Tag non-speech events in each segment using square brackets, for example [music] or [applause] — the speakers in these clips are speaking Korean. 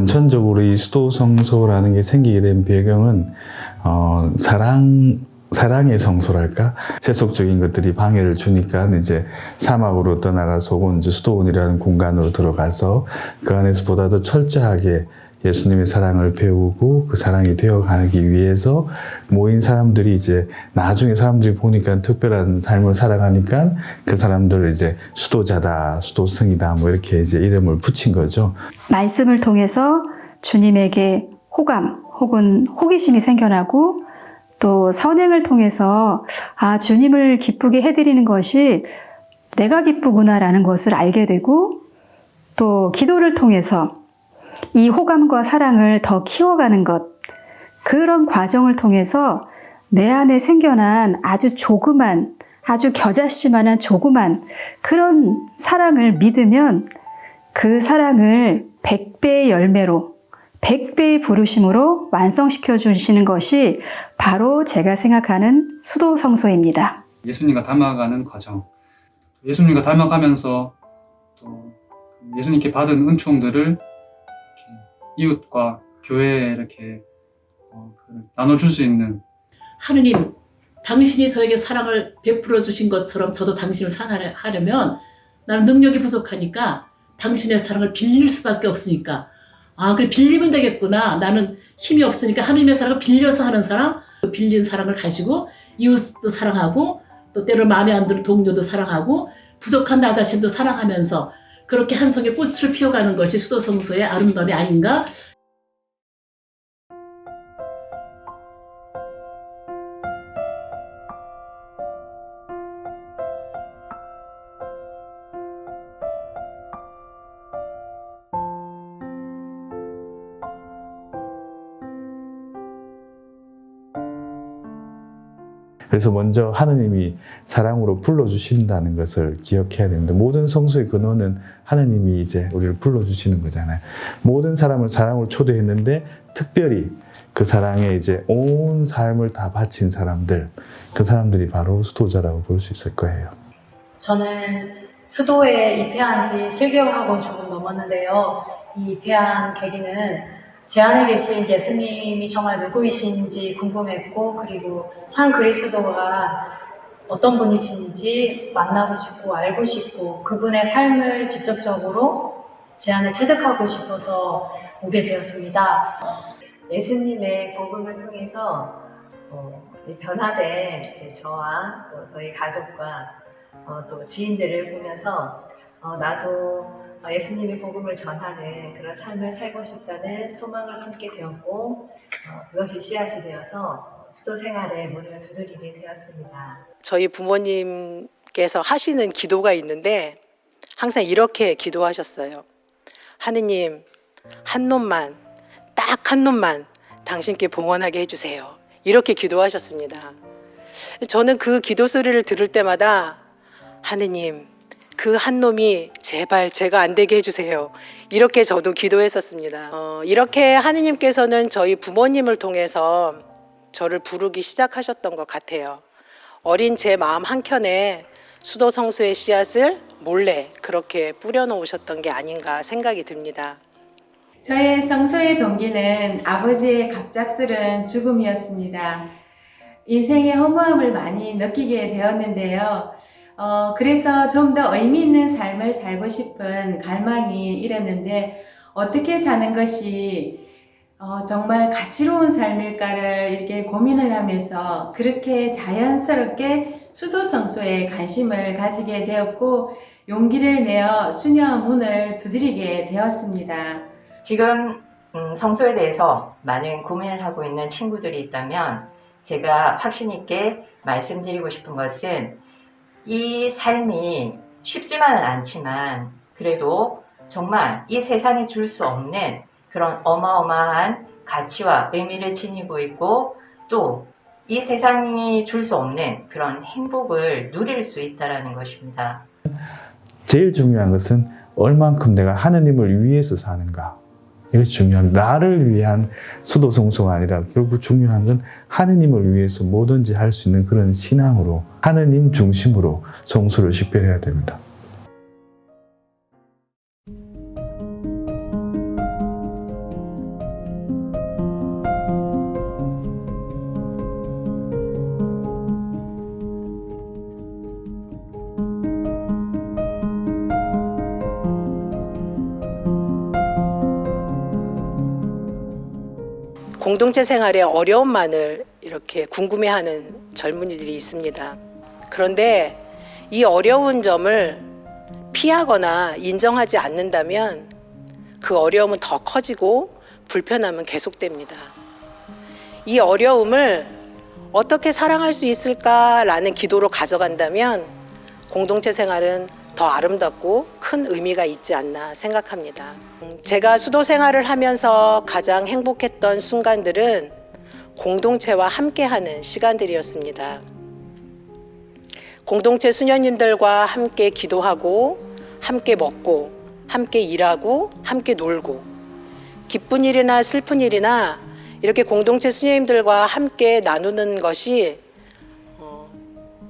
원천적으로 이 수도성소라는 게 생기게 된 배경은 어, 사랑 사랑의 성소랄까? 세속적인 것들이 방해를 주니까 이제 사막으로 떠나가서 온 이제 수도원이라는 공간으로 들어가서 그 안에서 보다 더 철저하게 예수님의 사랑을 배우고 그 사랑이 되어가기 위해서 모인 사람들이 이제 나중에 사람들이 보니까 특별한 삶을 살아가니까 그 사람들을 이제 수도자다, 수도승이다 뭐 이렇게 이제 이름을 붙인 거죠. 말씀을 통해서 주님에게 호감 혹은 호기심이 생겨나고 또 선행을 통해서 아, 주님을 기쁘게 해드리는 것이 내가 기쁘구나라는 것을 알게 되고 또 기도를 통해서 이 호감과 사랑을 더 키워가는 것, 그런 과정을 통해서 내 안에 생겨난 아주 조그만, 아주 겨자씨만한 조그만 그런 사랑을 믿으면 그 사랑을 100배의 열매로, 100배의 부르심으로 완성시켜 주시는 것이 바로 제가 생각하는 수도 성소입니다. 예수님과 닮아가는 과정. 예수님과 닮아가면서 또 예수님께 받은 은총들을 이웃과 교회에 이렇게 어, 그 나눠줄 수 있는 하느님, 당신이 저에게 사랑을 베풀어 주신 것처럼 저도 당신을 사랑하려면 나는 능력이 부족하니까 당신의 사랑을 빌릴 수밖에 없으니까 아, 그래 빌리면 되겠구나. 나는 힘이 없으니까 하느님의 사랑을 빌려서 하는 사람, 그 빌린 사랑을 가지고 이웃도 사랑하고 또 때로 마음에 안 드는 동료도 사랑하고 부족한 나 자신도 사랑하면서 그렇게 한 송이 꽃을 피워가는 것이 수도성소의 아름다움이 아닌가 그래서 먼저 하느님이 사랑으로 불러주신다는 것을 기억해야 됩니다. 모든 성수의 근원은 하느님이 이제 우리를 불러주시는 거잖아요. 모든 사람을 사랑으로 초대했는데 특별히 그 사랑에 이제 온 삶을 다 바친 사람들, 그 사람들이 바로 수도자라고 볼 수 있을 거예요. 저는 수도에 입회한 지 7개월하고 조금 넘었는데요. 이 입회한 계기는 제 안에 계신 예수님이 정말 누구이신지 궁금했고, 그리고 참 그리스도가 어떤 분이신지 만나고 싶고, 알고 싶고, 그분의 삶을 직접적으로 제 안에 체득하고 싶어서 오게 되었습니다. 예수님의 복음을 통해서 어, 변화된 저와 또 저희 가족과 어, 또 지인들을 보면서 어, 나도 어, 예수님의 복음을 전하는 그런 삶을 살고 싶다는 소망을 품게 되었고 어, 그것이 씨앗이 되어서 수도 생활에 문을 두드리게 되었습니다. 저희 부모님께서 하시는 기도가 있는데 항상 이렇게 기도하셨어요. 하느님, 한 놈만, 딱 한 놈만 당신께 봉헌하게 해주세요. 이렇게 기도하셨습니다. 저는 그 기도 소리를 들을 때마다 하느님, 그 한 놈이 제발 제가 안 되게 해주세요. 이렇게 저도 기도했었습니다. 어, 이렇게 하느님께서는 저희 부모님을 통해서 저를 부르기 시작하셨던 것 같아요. 어린 제 마음 한켠에 수도 성수의 씨앗을 몰래 그렇게 뿌려놓으셨던 게 아닌가 생각이 듭니다. 저의 성소의 동기는 아버지의 갑작스런 죽음이었습니다. 인생의 허무함을 많이 느끼게 되었는데요. 어, 그래서 좀 더 의미 있는 삶을 살고 싶은 갈망이 일었는데 어떻게 사는 것이 어, 정말 가치로운 삶일까를 이렇게 고민을 하면서 그렇게 자연스럽게 수도 성소에 관심을 가지게 되었고 용기를 내어 수녀 문을 두드리게 되었습니다. 지금 음, 성소에 대해서 많은 고민을 하고 있는 친구들이 있다면 제가 확신 있게 말씀드리고 싶은 것은 이 삶이 쉽지만은 않지만 그래도 정말 이 세상에 줄수 없는 그런 어마어마한 가치와 의미를 지니고 있고 또 이 세상이 줄 수 없는 그런 행복을 누릴 수 있다라는 것입니다. 제일 중요한 것은 얼만큼 내가 하느님을 위해서 사는가. 이것이 중요한 나를 위한 수도 성소가 아니라 결국 중요한 건 하느님을 위해서 뭐든지 할 수 있는 그런 신앙으로 하느님 중심으로 성수를 식별해야 됩니다. 공동체 생활의 어려움만을 이렇게 궁금해하는 젊은이들이 있습니다. 그런데 이 어려운 점을 피하거나 인정하지 않는다면 그 어려움은 더 커지고 불편함은 계속됩니다. 이 어려움을 어떻게 사랑할 수 있을까라는 기도로 가져간다면 공동체 생활은 더 아름답고 큰 의미가 있지 않나 생각합니다. 음, 제가 수도 생활을 하면서 가장 행복했던 순간들은 공동체와 함께하는 시간들이었습니다. 공동체 수녀님들과 함께 기도하고, 함께 먹고, 함께 일하고, 함께 놀고, 기쁜 일이나 슬픈 일이나 이렇게 공동체 수녀님들과 함께 나누는 것이 어,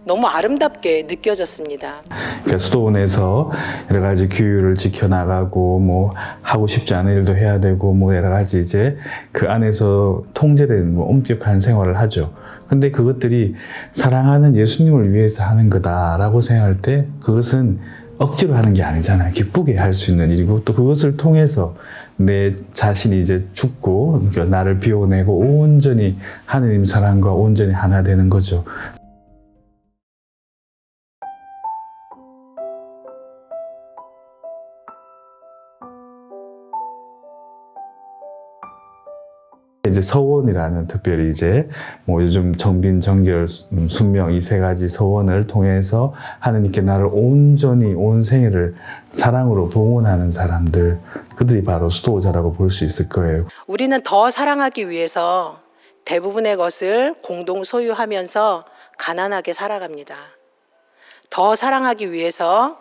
너무 아름답게 느껴졌습니다. 그러니까 수도원에서 여러 가지 규율을 지켜나가고 뭐 하고 싶지 않은 일도 해야 되고 뭐 여러 가지 이제 그 안에서 통제된 뭐 엄격한 생활을 하죠. 근데 그것들이 사랑하는 예수님을 위해서 하는 거다라고 생각할 때 그것은 억지로 하는 게 아니잖아요. 기쁘게 할 수 있는 일이고 또 그것을 통해서 내 자신이 이제 죽고 그러니까 나를 비워내고 온전히 하느님 사랑과 온전히 하나 되는 거죠. 이제 서원이라는 특별히 이제 뭐 요즘 정빈, 정결, 음, 순명 이 세 가지 서원을 통해서 하느님께 나를 온전히 온 생애를 사랑으로 동원하는 사람들 그들이 바로 수도자라고 볼 수 있을 거예요. 우리는 더 사랑하기 위해서 대부분의 것을 공동 소유하면서 가난하게 살아갑니다. 더 사랑하기 위해서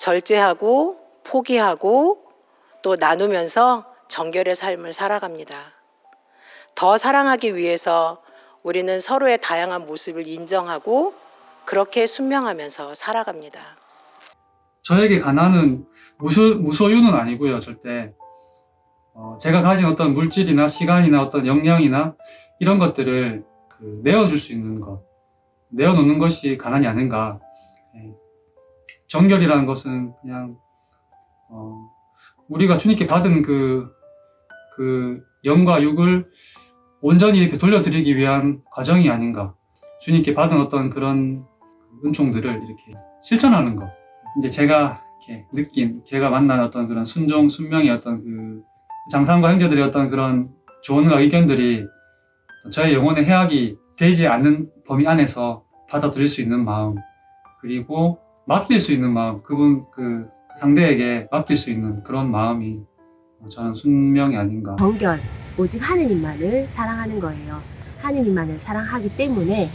절제하고 포기하고 또 나누면서 정결의 삶을 살아갑니다. 더 사랑하기 위해서 우리는 서로의 다양한 모습을 인정하고 그렇게 순명하면서 살아갑니다. 저에게 가난은 무소, 무소유는 아니고요, 절대. 어, 제가 가진 어떤 물질이나 시간이나 어떤 역량이나 이런 것들을 그 내어줄 수 있는 것, 내어놓는 것이 가난이 아닌가. 예. 정결이라는 것은 그냥, 어, 우리가 주님께 받은 그, 그 영과 육을 온전히 이렇게 돌려드리기 위한 과정이 아닌가. 주님께 받은 어떤 그런 은총들을 이렇게 실천하는 것. 이제 제가 이렇게 느낀, 제가 만난 어떤 그런 순종, 순명의 어떤 그 장상과 형제들의 어떤 그런 조언과 의견들이 저의 영혼의 해악이 되지 않는 범위 안에서 받아들일 수 있는 마음, 그리고 맡길 수 있는 마음, 그분, 그 상대에게 맡길 수 있는 그런 마음이 저는 순명이 아닌가. 정결, 오직 하느님만을 사랑하는 거예요. 하느님만을 사랑하기 때문에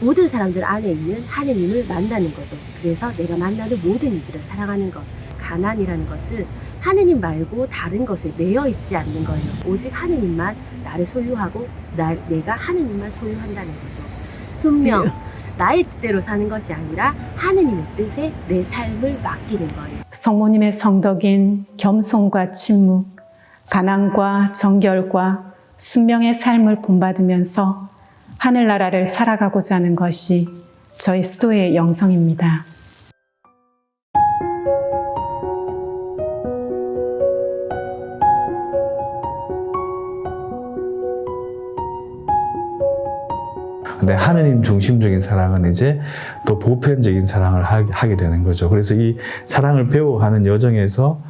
모든 사람들 안에 있는 하느님을 만나는 거죠. 그래서 내가 만나는 모든 이들을 사랑하는 것. 가난이라는 것은 하느님 말고 다른 것에 매여 있지 않는 거예요. 오직 하느님만 나를 소유하고 나, 내가 하느님만 소유한다는 거죠. 순명, [laughs] 나의 뜻대로 사는 것이 아니라 하느님의 뜻에 내 삶을 맡기는 거예요. 성모님의 성덕인 겸손과 침묵, 가난과 정결과 순명의 삶을 본받으면서 하늘나라를 살아가고자 하는 것이 저희 수도의 영성입니다. 근데 하느님 중심적인 사랑은 이제 또 보편적인 사랑을 하- 하게 되는 거죠. 그래서 이 사랑을 배워가는 여정에서 어,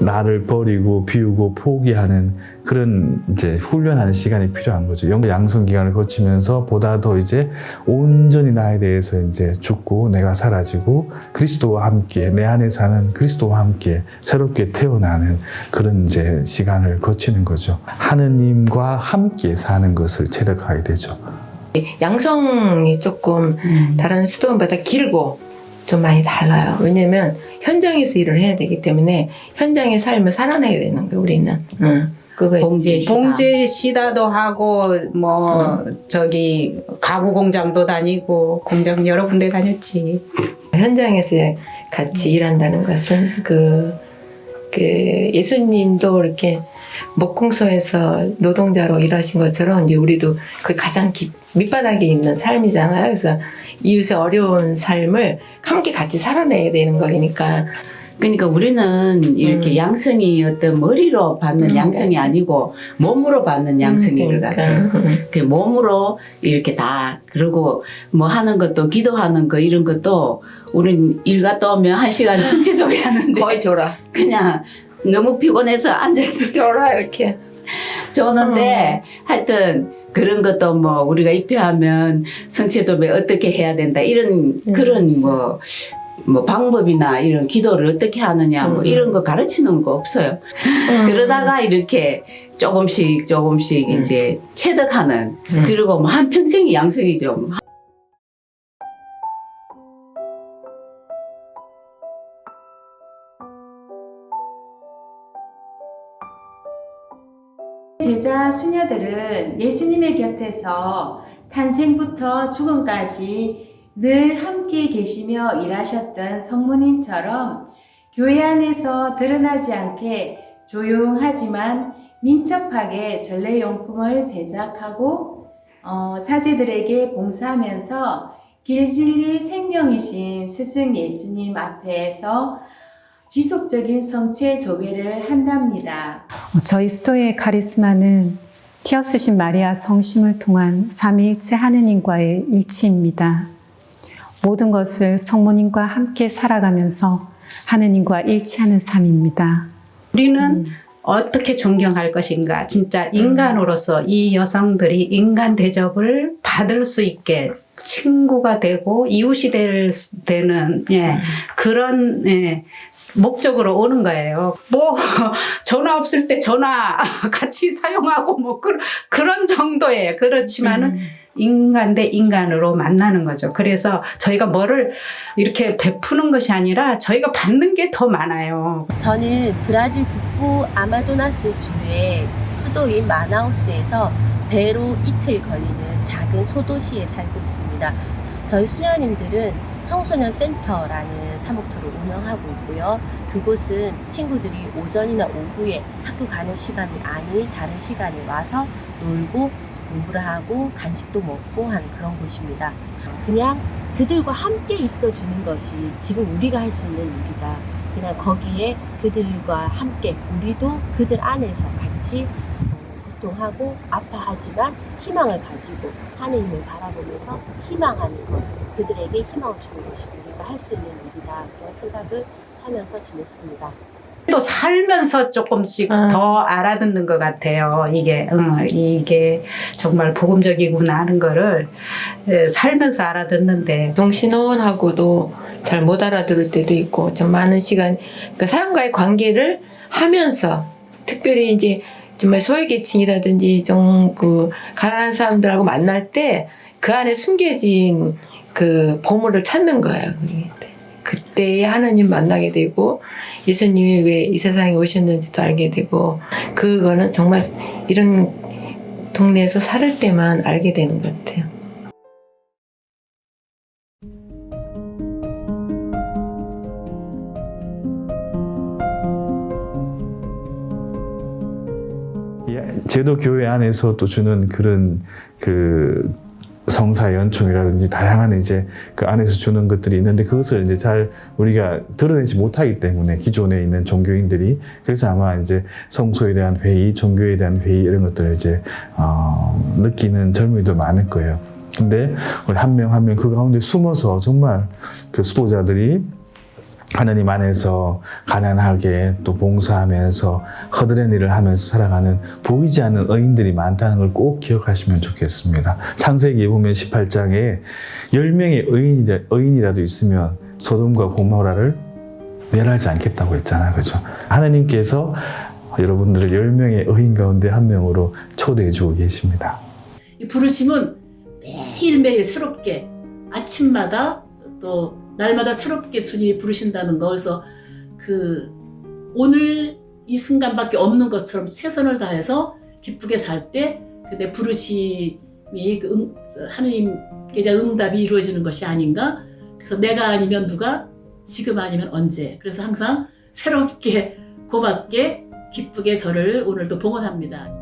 나를 버리고 비우고 포기하는 그런 이제 훈련하는 시간이 필요한 거죠. 영 양성 기간을 거치면서 보다 더 이제 온전히 나에 대해서 이제 죽고 내가 사라지고 그리스도와 함께 내 안에 사는 그리스도와 함께 새롭게 태어나는 그런 이제 시간을 거치는 거죠. 하느님과 함께 사는 것을 체득하게 되죠. 양성이 조금 다른 수도원보다 길고 좀 많이 달라요. 왜냐면 현장에서 일을 해야 되기 때문에 현장의 삶을 살아내야 되는 거예요, 우리는. 응. 그거 봉제 있지. 봉제 시다도 하고 뭐 저기 가구 공장도 다니고 공장 여러 군데 다녔지. 현장에서 같이 일한다는 것은 그, 그 예수님도 이렇게 목공소에서 노동자로 일하신 것처럼 이제 우리도 그 가장 깊, 밑바닥에 있는 삶이잖아요. 그래서 이웃의 어려운 삶을 함께 같이 살아내야 되는 거니까 그러니까 우리는 이렇게 음. 양성이 어떤 머리로 받는 음, 양성이 네. 아니고 몸으로 받는 양성인 것 그러니까. 같아요. 음. 그 몸으로 이렇게 다 그리고 뭐 하는 것도 기도하는 거 이런 것도 우린 일 갔다 오면 한 시간 숙제 좀 하는데 거의 줘라. 그냥 너무 피곤해서 앉아서 줘라 이렇게. [laughs] 저는데 하여튼 그런 것도 뭐 우리가 입회하면 성체 조배 어떻게 해야 된다 이런 음, 그런. 뭐, 뭐 방법이나 이런 기도를 어떻게 하느냐 뭐 음. 이런 거 가르치는 거 없어요. 그러다가 이렇게 조금씩 조금씩 음. 이제 체득하는 음. 그리고 뭐 한 평생이 양성이죠. 제자 수녀들은 예수님의 곁에서 탄생부터 죽음까지 늘 함께 계시며 일하셨던 성모님처럼 교회 안에서 드러나지 않게 조용하지만 민첩하게 전래용품을 제작하고 어, 사제들에게 봉사하면서 길진리 생명이신 스승 예수님 앞에서 지속적인 성체 조배를 한답니다. 어, 저희 수도의 카리스마는 티 없으신 마리아 성심을 통한 삼위일체 하느님과의 일치입니다. 모든 것을 성모님과 함께 살아가면서 하느님과 일치하는 삶입니다. 우리는 어떻게 존경할 것인가. 진짜 인간으로서 이 여성들이 인간 대접을 받을 수 있게 친구가 되고 이웃이 될, 수- 되는, 예, 그런, 예, 목적으로 오는 거예요. 뭐, [laughs] 전화 없을 때 전화 [laughs] 같이 사용하고 뭐, 그, 그런 정도예요. 그렇지만은 인간 대 인간으로 만나는 거죠. 그래서 저희가 뭐를 이렇게 베푸는 것이 아니라 저희가 받는 게 더 많아요. 저는 브라질 북부 아마조나스 주의 수도인 마나우스에서 배로 이틀 걸리는 작은 소도시에 살고 있습니다. 저희 수녀님들은 청소년 센터라는 사목토를 운영하고 있고요. 그곳은 친구들이 오전이나 오후에 학교 가는 시간이 아닌 다른 시간에 와서 놀고 공부를 하고 간식도 먹고 하는 그런 곳입니다. 그냥 그들과 함께 있어 주는 것이 지금 우리가 할 수 있는 일이다. 그냥 거기에 그들과 함께 우리도 그들 안에서 같이 어, 고통하고 아파하지만 희망을 가지고 하느님을 바라보면서 희망하는 것 그들에게 희망을 주는 것이 우리가 할 수 있는 일이다 그런 생각을 하면서 지냈습니다. 또 살면서 조금씩 아. 더 알아듣는 것 같아요. 이게, 음, 이게 정말 복음적이구나 하는 거를 예, 살면서 알아듣는데. 정신원하고도 잘 못 알아들을 때도 있고 좀 많은 시간 그러니까 사람과의 관계를 하면서 특별히 이제 정말 소외계층이라든지 좀 그 가난한 사람들하고 만날 때 그 안에 숨겨진 그 보물을 찾는 거예요. 그게. 그때 하나님 만나게 되고 예수님이 왜 이 세상에 오셨는지도 알게 되고 그거는 정말 이런 동네에서 살을 때만 알게 되는 것 같아요. 예, 제도 교회 안에서 또 주는 그런 그 성사 연총이라든지 다양한 이제 그 안에서 주는 것들이 있는데 그것을 이제 잘 우리가 드러내지 못하기 때문에 기존에 있는 종교인들이 그래서 아마 이제 성소에 대한 회의, 종교에 대한 회의 이런 것들을 이제 어, 느끼는 젊은이도 많을 거예요. 근데 우리 한 명 한 명 그 가운데 숨어서 정말 그 수도자들이 하나님 안에서 가난하게 또 봉사하면서 허드렛 일을 하면서 살아가는 보이지 않는 의인들이 많다는 걸 꼭 기억하시면 좋겠습니다. 창세기에 보면 18장에 10명의 의인이라, 의인이라도 있으면 소돔과 고모라를 멸하지 않겠다고 했잖아요. 그죠? 하나님께서 여러분들을 10명의 의인 가운데 한 명으로 초대해 주고 계십니다. 이 부르심은 매일매일 새롭게 아침마다 또 날마다 새롭게 주님이 부르신다는 거. 그래서 그 오늘 이 순간밖에 없는 것처럼 최선을 다해서 기쁘게 살 때 그때 부르심이 그 응, 하느님께 대한 응답이 이루어지는 것이 아닌가? 그래서 내가 아니면 누가 지금 아니면 언제? 그래서 항상 새롭게 고맙게 기쁘게 저를 오늘도 봉헌합니다.